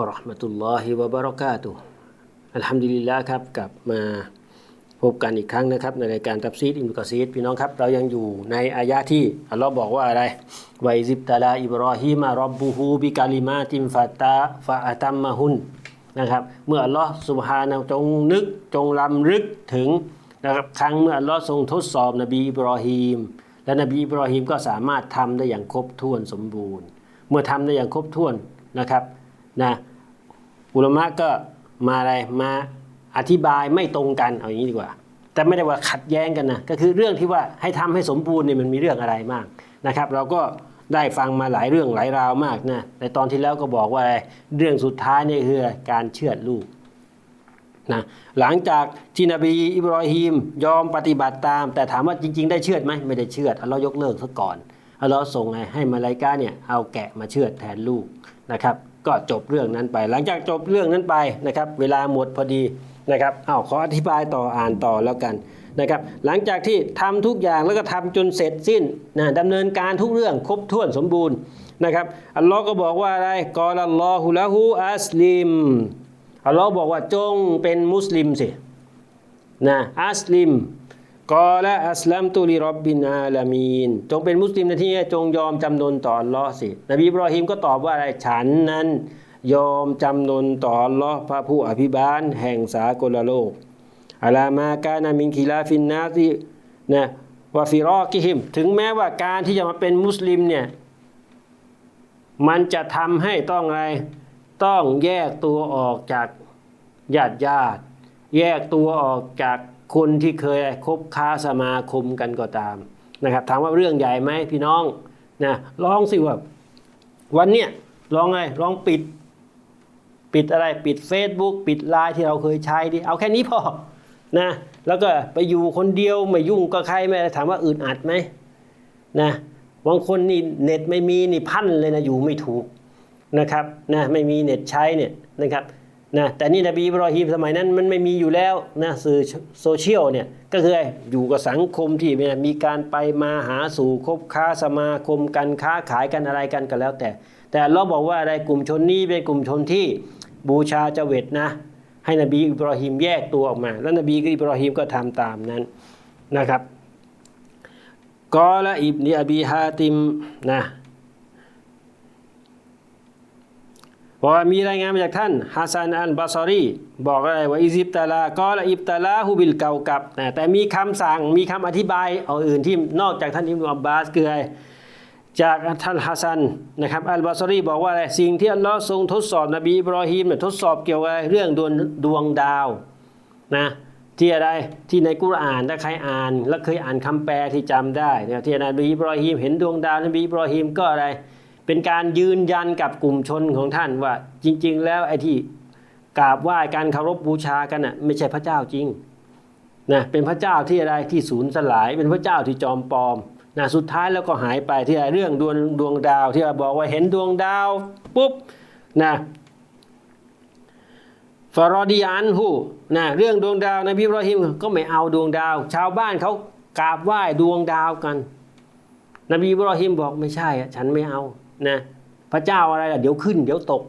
วะราะห์มะตุลลอฮิวะบะเราะกาตุอัลฮัมดุลิลละครับกลับมาพบกันอีกครั้งนะครับ ในรายการตับซีดอิมกอซีดพี่น้องครับ เรายังอยู่ในอายะที่อัลลอฮ์บอกว่าอะไรไวซิบตาลาอิบรอฮิมารับบูฮูบิกาลิมาติมฟาตาฟาอัตัมมาฮุนนะครับเมื่ออัลลอฮ์สุบฮานะจงนึกจงลำลึกถึงนะครับครั้งเมื่ออัลลอฮ์ทรงทดสอบนบีอิบรอฮีม และนบีอิบรอฮีมก็สามารถทำได้อย่างครบถ้วนสมบูรณ์ เมื่อทำได้อย่างครบถ้วนนะครับนะ อุลมะก็มาอะไรมาอธิบายไม่ตรงกันเอาอย่างนี้ดีกว่า แต่ไม่ได้ว่าขัดแย้งกันนะก็คือเรื่องที่ว่าให้ทำให้สมบูรณ์เนี่ยมันมีเรื่องอะไรมากนะครับ เราก็ได้ฟังมาหลายเรื่องหลายราวมากนะในตอนที่แล้วก็บอกว่าอะไรเรื่องสุดท้ายนี่คือการเชือดลูกนะหลังจากที่นบีอิบรอฮีมยอมปฏิบัติตาม แต่ถามว่าจริง ๆ ได้เชือดไหมไม่ได้เชือดอัลเลายกเลิกซะก่อนอัลเลาส่งให้มาลายกาเนี่ยเอาแกะมาเชือดแทนลูกนะครับ ก็จบเรื่องนั้นไป หลังจากจบเรื่องนั้นไปนะครับ เวลาหมดพอดีนะครับอ้าวขออธิบายต่ออ่านต่อแล้วกันนะครับหลังจากที่ทำทุกอย่างแล้วก็ทำจนเสร็จสิ้นนะดำเนินการทุกเรื่องครบถ้วนสมบูรณ์นะครับอัลลอฮ์ก็บอกว่าอะไรกอลัลลอฮุละฮูอัสลิมอัลลอฮ์บอกว่าจงเป็นมุสลิมสินะอัสลิม กอละอัสลัมตุลิรับบินอาลามีน จงเป็นมุสลิมในที่นี้จงยอมจำนนต่อลอสิ นบีอิบรอฮิมก็ตอบว่าอะไรฉันนั้น ยอมจำนนต่อลอพระผู้อภิบาล แห่งสากลโลกอาลามากานามินคิลาฟินนาซีนะวาฟิรอกิฮิม ถึงแม้ว่าการที่จะมาเป็นมุสลิมเนี่ย มันจะทำให้ต้องอะไร ต้องแยกตัวออกจากญาติญาติ แยกตัวออกจาก คนที่เคยคบค้าสมาคมกันก็ตามนะครับถามว่าเรื่องใหญ่ไหมพี่น้องนะลองสิว่าวันเนี้ยลองไงลองปิด ปิดอะไรปิด Facebook ปิดไลน์ที่เราเคยใช้ดิเอาแค่นี้พอนะแล้วก็ไปอยู่คนเดียวไม่ยุ่งกับใครไม่ถามว่าอึดอัดไหมนะบางคนนี่เน็ตไม่มีนี่พันเลยนะอยู่ไม่ถูกนะครับนะไม่มีเน็ตใช้เนี่ยนะครับ นะแต่นี่นบีอิบรอฮีมสมัยนั้นมันไม่มีอยู่แล้วนะสื่อโซเชียลเนี่ยก็คืออยู่กับสังคมที่มีการไปมาหาสู่คบค้าสมาคมกันค้าขายกันอะไรกันก็แล้วแต่ แต่เราบอกว่าอะไรกลุ่มชนนี้เป็นกลุ่มชนที่บูชาเจเวตนะ ให้นบีอิบรอฮิมแยกตัวออกมา แล้วนบีอิบรอฮิมก็ทำตามนั้นนะครับกอละอิบนีอบีฮาติมนะ บอกว่ามีรายงานมาจากท่านฮัสซันอัลบาซอรีบอกอะไรว่าอิซิบตาลากอละอิบตาลาฮูบิลเกากับนะแต่มีคำสั่งมีคำอธิบายเอาอื่นที่นอกจากท่านอิบนุอับบาสคือจากท่านฮัสซันนะครับอัลบาซอรีบอกว่าอะไรสิ่งที่อัลลอฮ์ทรงทดสอบนบีอิบรอฮีมเนี่ยทดสอบเกี่ยวกับเรื่องดวงดวงดาวนะที่อะไรที่ในกุรอานถ้าใครอ่านและเคยอ่านคำแปลที่จำได้เนี่ยที่นบีอิบรอฮีมเห็นดวงดาวนบีอิบรอฮีมก็อะไร เป็นการยืนยันกับกลุ่มชนของท่านว่าจริง ๆ แล้วไอ้ที่กราบไหว้การเคารพบูชากันน่ะไม่ใช่พระเจ้าจริงนะเป็นพระเจ้าที่อะไรที่สูญสลาย เป็นพระเจ้าที่จอมปลอมนะสุดท้ายแล้วก็หายไปที่เรื่องดวงดวงดาวที่เราบอกว่าเห็นดวงดาวปุ๊บนะฟารอดีอันหูนะเรื่องดวงดาวในพี่อิบรอฮิมก็ไม่เอาดวงดาว ชาวบ้านเขากราบไหว้ดวงดาวกัน นบีบรอฮิมบอกไม่ใช่อะฉันไม่เอา นะพระเจ้าอะไรล่ะเดี๋ยวขึ้น เดี๋ยวตก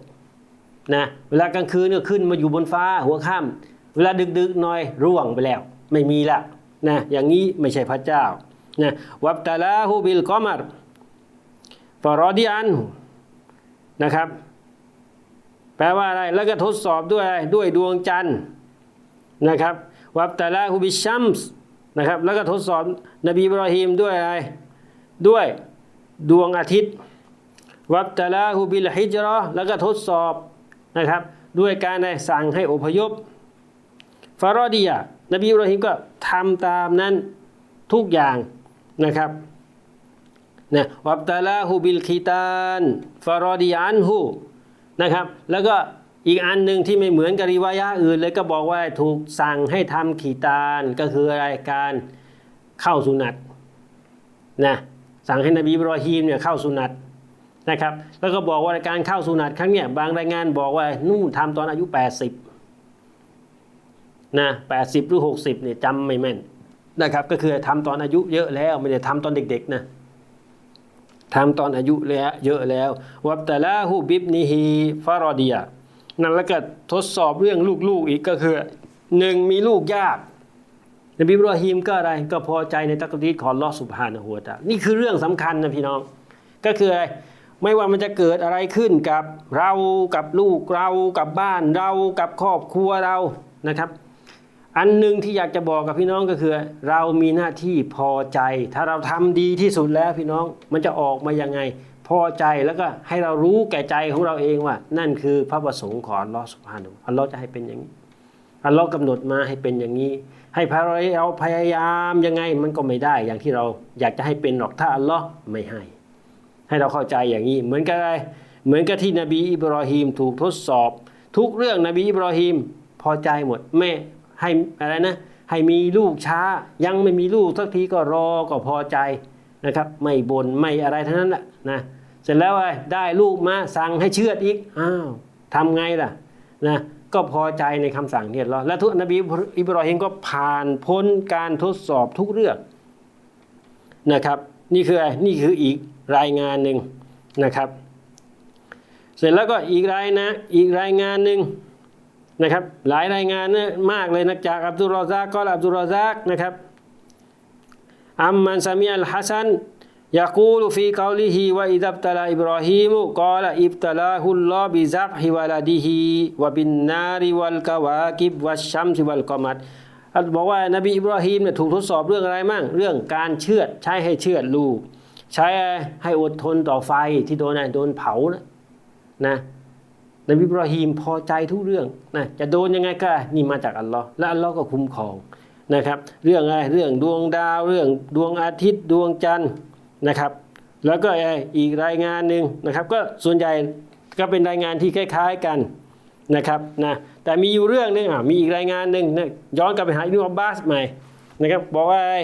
นะเวลากลางคืนก็ขึ้นมาอยู่บนฟ้าหัวค่ำเวลาดึกๆหน่อยร่วงไปแล้ว ไม่มีละนะอย่างนี้ไม่ใช่พระเจ้านะวับตาลาฮูบิลกอมารฟารอดีอันนะครับ แปลว่าอะไรแล้วก็ทดสอบด้วยด้วยดวงจันทร์นะครับวับตาลาฮูบิชัมส์นะครับแล้วก็ทดสอบนบีบรอฮีมด้วยอะไรด้วยดวงอาทิตย์ วับตาลาฮูบิลฮิจรอแล้วก็ทดสอบนะครับ ด้วยการได้สั่งให้อพยพฟารอดียะนบีอิบรอฮิมก็ทำตามนั้นทุกอย่างนะครับนะวับตาลาฮูบิลคีตานฟารอดีอันฮูนะครับ แล้วก็อีกอันหนึ่งที่ไม่เหมือนกับริวายะอื่นเลยก็บอกว่าถูกสั่งให้ทำขีตานก็คืออะไรการเข้าสุนัตนะสั่งให้นบีอิบรอฮีมเนี่ยเข้าสุนัต นะครับแล้วก็บอกว่าการเข้าสุนัตครั้งเนี่ยบางรายงานบอกว่านู่นทำตอนอายุ 80นะ80 หรือ 60เนี่ยจำไม่แม่นนะครับก็คือทำตอนอายุเยอะแล้วไม่ได้ทำตอนเด็กๆนะทำตอนอายุแล้วเยอะแล้ววับตะลาหูบิบนิฮีฟารอดียนั่นแล้วก็ทดสอบเรื่องลูกๆอีกก็คือหนึ่งมีลูกยากนบีอิบราฮิมก็อะไรก็พอใจในตักดีรของลอสุบฮานะฮูวตาลานี่คือเรื่องสำคัญนะพี่น้อง ก็คืออะไร ไม่ว่ามันจะเกิดอะไรขึ้นกับเรากับลูกเรากับบ้านเรากับครอบครัวเรานะครับ อันหนึ่งที่อยากจะบอกกับพี่น้องก็คือ เรามีหน้าที่พอใจ ถ้าเราทำดีที่สุดแล้วพี่น้องมันจะออกมายังไง พอใจแล้วก็ให้เรารู้แก่ใจของเราเองว่า นั่นคือพระประสงค์ของอัลลอฮ์สุบฮานะฮูวะตะอาลาอัลลอฮ์จะให้เป็นอย่างนี้อัลลอฮ์กำหนดมาให้เป็นอย่างนี้ ให้พเราพยายามยังไงมันก็ไม่ได้ อย่างที่เราอยากจะให้เป็นหรอกถ้าอัลลอฮ์ไม่ให้ ให้เราเข้าใจอย่างนี้ เหมือนกับอะไรเหมือนกับที่นบีอิบรอฮีมถูกทดสอบ ทุกเรื่องนบีอิบรอฮีมพอใจหมดแม่ให้อะไรนะให้มีลูกช้า ยังไม่มีลูกสักทีก็รอก็พอใจนะครับ ไม่บน่นไม่อะไรทั้งนั้นแหละนะเสร็จแล้วไอ้ได้ลูกมาสั่งให้เชื่อดอีกอ้าวทำไงล่ะนะก็พอใจในคำสั่งเนี่ยรอและทุกนบีอิบรอฮิมก็ผ่านพ้นการทดสอบทุกเรื่องนะครับ นี่คืออะไรนี่คืออีกรายงานหนึ่งนะครับ เสร็จแล้วก็อีกรายนะอีกรายงานหนึ่งนะครับ หลายรายงานเนี่ยมากเลยนะจากอับดุลรอซากก็อับดุลรอซากนะครับอัมมันซามีอัลฮัสันยากูลฟีกาลิฮิวะอิดับตลาอิบรอฮิมกอลอิบตลาฮุลลอบิซักฮิวาลาดีฮีวะบินนาริวัลกาวากิบวัชชัมซิวัลกอมัด ลบอกว่านบีอิบราฮิมเนี่ยถูกทดสอบเรื่องอะไรมั่งเรื่องการเชือดใช้ให้เชือดลูก ใช้ให้อดทนต่อไฟที่โดนโดนเผานะนะนบีอิบราฮิมพอใจทุกเรื่องนะจะโดนยังไงก็นี่มาจากอัลลอฮ์และอัลลอฮ์ก็คุ้มครองนะครับ เรื่องอะไรเรื่องดวงดาวเรื่องดวงอาทิตย์ดวงจันทร์นะครับ แล้วก็อีกรายงานหนึ่งนะครับ ก็ส่วนใหญ่ก็เป็นรายงานที่คล้าย ๆกัน นะครับนะแต่มีอยู่เรื่องหนึงอะมีอีกรายงานหนึ่งนะย้อนกลับไปหาอิบนุอับบาสใหม่นะครับบอกว่าอะไร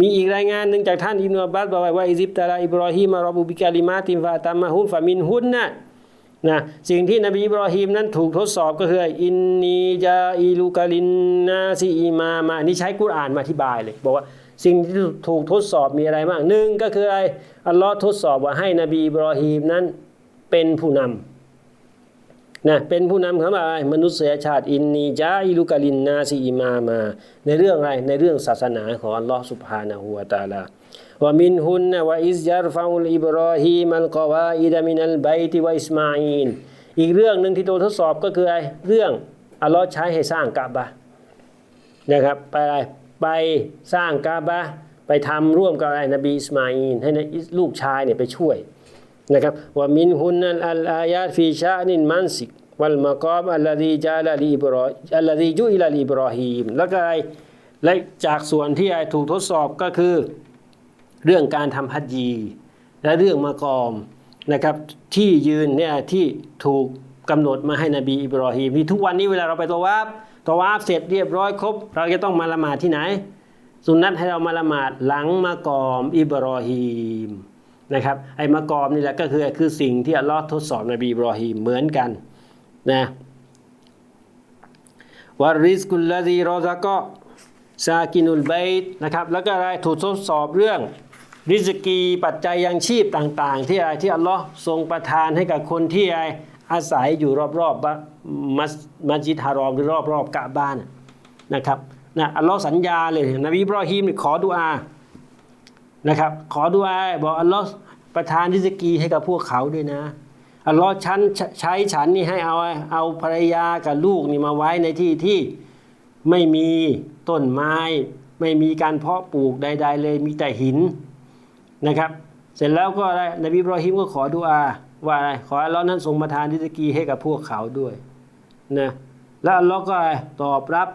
มีอีกรายงานหนึ่งจากท่านอิบนุอับบาสบอกว่าว่าอิซิบตาลาอิบรอฮีมารอบูบิกาลิมาติมฟาตามะฮุมฟามินฮุนนะนะสิ่งที่นบีอิบรอฮีมนั้นถูกทดสอบก็คืออินนีจาอิลูกาลินนาซีอิมามานี่ใช้กุรอานมาอธิบายเลยบอกว่าสิ่งที่ถูกทดสอบมีอะไรบ้างหนึ่งก็คืออะไรอัลลอฮ์ทดสอบว่าให้นบีอิบรอฮีมนั้นเป็นผู้นำ นะเป็นผู้นำของอะไรมนุษยชาติอินนีจาอิลูกาลินนาซีอิมามา ในเรื่องอะไรในเรื่องศาสนาของอัลลอฮ์สุบฮานะฮูวะตาลาว่ามินฮุนนะว่าอิซยารฟาอุลอิบรอฮีมัลกวาอิดะมินัลไบติวะอิสมาอีนอีกเรื่องหนึ่งที่โดนทดสอบก็คืออะไรเรื่องอัลลอฮ์ใช้ให้สร้างกะบะนะครับไปอะไรไปสร้างกาบะไปทำร่วมกับอะไรนบีอิสมาอีนให้ลูกชายเนี่ยไปช่วย นะครับว่ามินฮุนนัลอัลอายาตฟีชานินมันสิกวัลมะกอมอัลลดีจาลาลีอิบรออัลลดียุอิลาลีอิบรอฮีมแล้วก็อะไรและจากส่วนที่ไอถูกทดสอบก็คือ เรื่องการทำฮัจญีและเรื่องมากอมนะครับที่ยืนเนี่ยที่ถูกกำหนดมาให้นบีอิบรอฮีมนี่ทุกวันนี้เวลาเราไปตะววาบตะววาบเสร็จเรียบร้อยครบ เราจะต้องมาละหมาดที่ไหน สุนนัตให้เรามาละหมาดหลังมากอมอิบรอฮีม นะครับไอ้มากอมนี่แหละก็คือคือสิ่งที่อัลลอฮ์ทดสอบนบีบรอฮีมเหมือนกันนะวาริสกุลลาดีรอซากะซากินุลไบต์นะครับแล้วก็อะไรถูกทดสอบเรื่องริสกีปัจจัยยังชีพต่างๆ ที่อะไรที่อัลลอฮ์ทรงประทานให้กับคนที่อะไรอาศัยอยู่รอบๆมัสมัสยิดฮารอมหรือรอบๆกะบ้านนะครับนะอัลลอฮ์สัญญาเลยนบีบรอฮีมขอดุอา นะครับ ขอดุอาบอกอัลลอฮ์ประทานริสกีให้กับพวกเขาด้วยนะอัลลอฮ์ฉันใช้ฉันนี่ให้เอาเอาภรรยากับลูกนี่มาไว้ในที่ที่ไม่มีต้นไม้ ไม่มีการเพาะปลูกใด ๆ เลยมีแต่หินนะครับ เสร็จแล้วก็อะไรนบีอิบรอฮิมก็ขอดุอาว่าอะไรขออัลลอฮ์นั้นทรงประทานริสกีให้กับพวกเขาด้วยนะแล้วอัลลอฮ์ก็ตอบรับ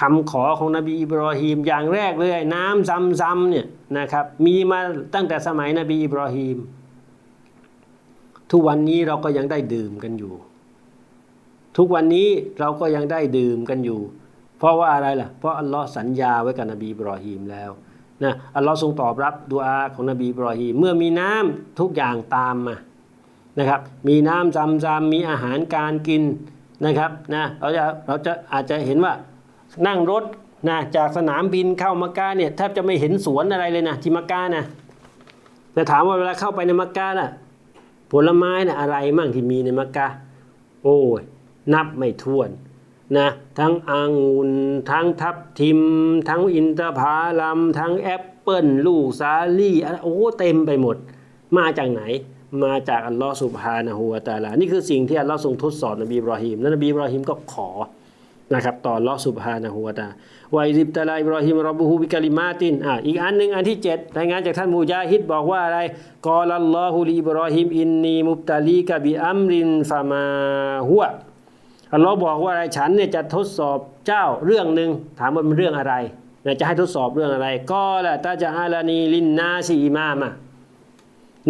คำขอของนบีอิบรอฮีมอย่างแรกเลยน้ำซ้ำๆเนี่ยนะครับมีมาตั้งแต่สมัยนบีอิบรอฮีม ทุกวันนี้เราก็ยังได้ดื่มกันอยู่ ทุกวันนี้เราก็ยังได้ดื่มกันอยู่ เพราะว่าอะไรล่ะ เพราะอัลลอฮ์สัญญาไว้กับนบีอิบรอฮีมแล้วนะอัลลอฮ์ทรงตอบรับดุอาของนบีอิบรอฮีมเมื่อมีน้ำทุกอย่างตามมานะครับมีน้ำจำจำมีอาหารการกินนะครับนะเราจะเราจะอาจจะเห็นว่า นั่งรถนะจากสนามบินเข้ามักกะเนี่ยแทบจะไม่เห็นสวนอะไรเลยนะที่มักกะนะแต่ถามว่าเวลาเข้าไปในมักกะน่ะผลไม้น่ะอะไรมั่งที่มีในมักกะโอ้ยนับไม่ถ้วนนะทั้งองุ่นทั้งทับทิม ทั้งอินทผลัมทั้งแอปเปิลลูกสาลี่โอ้เต็มไปหมด มาจากไหน มาจากอัลลอฮ์สุบฮานะฮูวะตาลา นี่คือสิ่งที่อัลลอฮ์ทรงทดสอบนบีบรอฮีมและนบีบรอฮีมก็ขอ นะครับต่อลอสุบฮานะฮูวะตาวะอิซิบตะลาอิบรอฮีมรับบุฮูบิกะลิมาตินอะอีกอันหนึ่งอันที่เจ็ดรายงานจากท่านมูจาฮิดบอกว่าอะไรกอลัลลอฮุลีอิบรอฮีมอินนีมุบตาลีกะบิอัมรินฟามาฮุวอัลลอฮ์บอกว่าอะไรฉันเนี่ยจะทดสอบเจ้าเรื่องหนึ่งถามว่ามันเรื่องอะไรนะจะให้ทดสอบเรื่องอะไร ก็ละตาจะอาลานีลินนาซีอิมามะ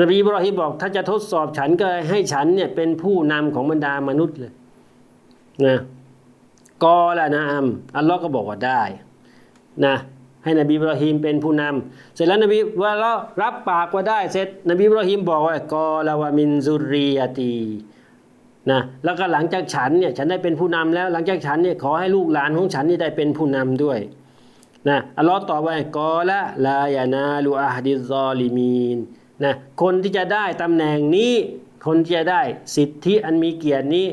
นบีบรอฮิมบอกถ้าจะทดสอบฉันก็ให้ฉันเนี่ยเป็นผู้นำของบรรดามนุษย์เลยนะ ก็ละนะอัมอัลลอฮ์ก็บอกว่าได้นะให้นบีอิบรอฮิมเป็นผู้นำเสร็จแล้วนบีว่าเรารับปากว่าได้ เสร็จนบีอิบรอฮิมบอกว่ากอละวะมินซุรียตีนะแล้วก็หลังจากฉันเนี่ยฉันได้เป็นผู้นำแล้ว หลังจากฉันเนี่ยขอให้ลูกหลานของฉันนี่ได้เป็นผู้นำด้วยนะอัลลอฮ์ตอบว่ากอละลายานาลูอาฮดิซอลิมีนนะคนที่จะได้ตำแหน่งนี้ คนที่จะได้สิทธิอันมีเกียรตินี้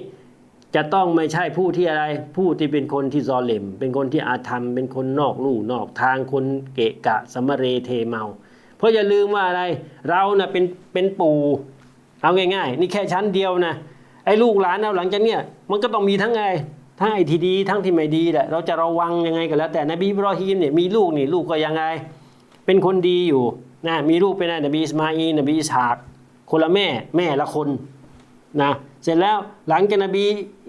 จะต้องไม่ใช่ผู้ที่อะไร ผู้ที่เป็นคนที่ซอเลมเป็นคนที่อาธรรม เป็นคนนอกลู่นอกทางคนเกะกะสมะเรเทเมา เพราะอย่าลืมว่าอะไร เรานะ่ะเป็นเป็นปู่เอาง่ายๆ นี่แค่ชั้นเดียวนะไอ้ลูกหลานเราหลังจากเนี้ยมันก็ต้องมีทั้งไงทั้งไอ้ที่ดี ทั้งที่ไม่ดีแหละเราจะระวังยังไงก็แล้ว แต่นบีอิบรอฮีมเนี่ยมีลูกนี่ลูกก็ยังไง เป็นคนดีอยู่นะมีลูกเป็นนบีอิสมาอีนบีอิสฮากคนละแม่แม่ละคน นะเสร็จแล้วหลังจากนบี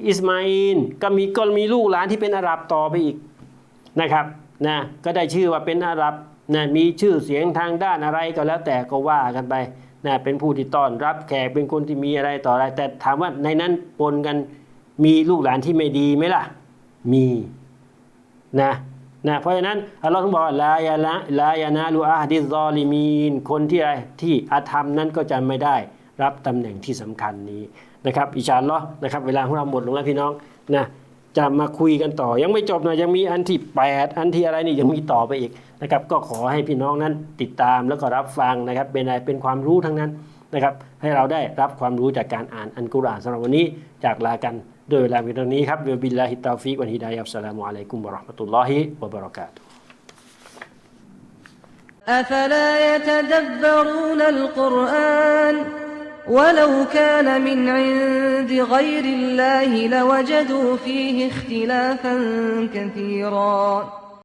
อิสมาอีลก็มีก็มีลูกหลานที่เป็นอาหรับต่อไปอีกนะครับนะก็ได้ชื่อว่าเป็นอาหรับนะมีชื่อเสียงทางด้านอะไรก็แล้วแต่ก็ว่ากันไปนะเป็นผู้ที่ต้อนรับแขกเป็นคนที่มีอะไรต่ออะไร แต่ถามว่าในนั้นปนกันมีลูกหลานที่ไม่ดีไหมล่ะ มีนะนะเพราะฉะนั้นอัลลอฮ์ต้องบอกลายาละลายานาลูอาฮดิซอลิมีนคนที่อะไรที่อาธรรมนั้นก็จะไม่ได้ รับตำแหน่งที่สำคัญนี้นะครับอิชาอัลลอฮ์นะครับ เวลาของเราหมดลงแล้วพี่น้องนะจะมาคุยกันต่อ ยังไม่จบนะยังมีอันที่แปดอันที่อะไรนี่ยังมีต่อไปอีกนะครับ ก็ขอให้พี่น้องนั้นติดตามแล้วก็รับฟังนะครับ เป็นอะไรเป็นความรู้ทั้งนั้นนะครับ ให้เราได้รับความรู้จากการอ่านอันกุรอานสำหรับวันนี้จากลากันโดยเวลาเพียงเท่านี้ครับบิลลาฮิตตาฟิกวันฮิดายะอัสสลามุอะลัยกุมวะเราะห์มะตุลลอฮิวะบะเราะกาตุฮ์ أفلا يتدبرون القرآن ولو كان من عند غير الله لوجدوا فيه اختلافا كثيرا.